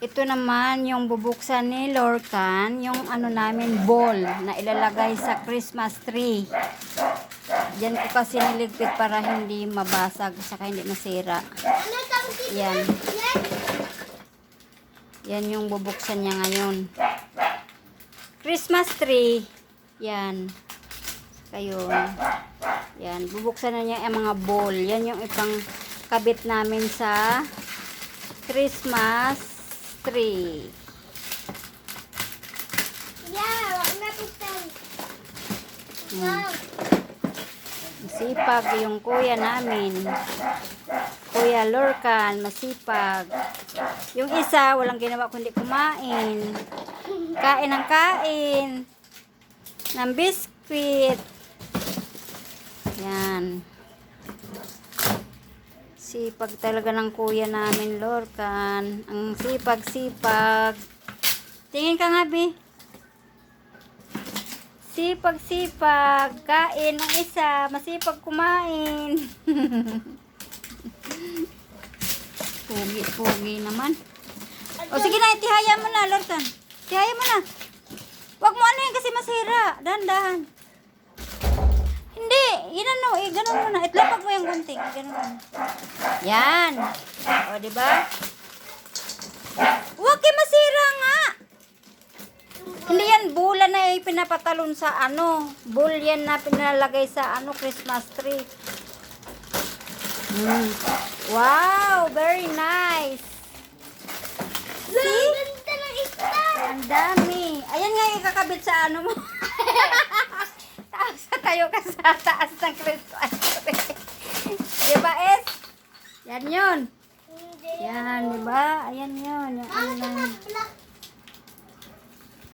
Ito naman yung bubuksan ni Lorcan, yung ano namin ball na ilalagay sa Christmas tree. Diyan ko kasi niligpit para hindi mabasag saka hindi masira. Yan. Yan yung bubuksan niya ngayon. Christmas tree. Yan. Kayo. Yan. Bubuksan na niya ang mga ball. Yan yung ipang kabit namin sa Christmas tree. Yeah, wag na putan. Hmm. Wow. Masipag yung kuya namin. Kuya Lorcan, masipag. Yung isa, walang ginawa kundi kumain. Kain ng kain. Ng biskwit. Yan. Sipag talaga ng kuya namin, Lorcan. Ang sipag-sipag. Tingin ka nga, Bi. Sipag-sipag. Kain ng isa. Masipag kumain. Pugi-pugi naman. O sige na, itihaya mo na, Lorcan. Tihaya mo na. Huwag mo ano yan kasi masira. Dahan-dahan. Yan ano, eh, ganun mo na. Itlapag mo yung gunting. Ganun mo. Yan. O, di ba? Huwag kayo masira nga. Hindi yan bula na eh, pinapatalon sa ano. Bull yan na pinalagay sa ano, Christmas tree. Mm. Wow, very nice. See? Ang dami. Ayan nga yung kakabit sa ano mo. Taas na tayo ka sa taas ng Christmas tree. diba, Es? Yan yun. Yan, diba? Ayan yun. Yung ano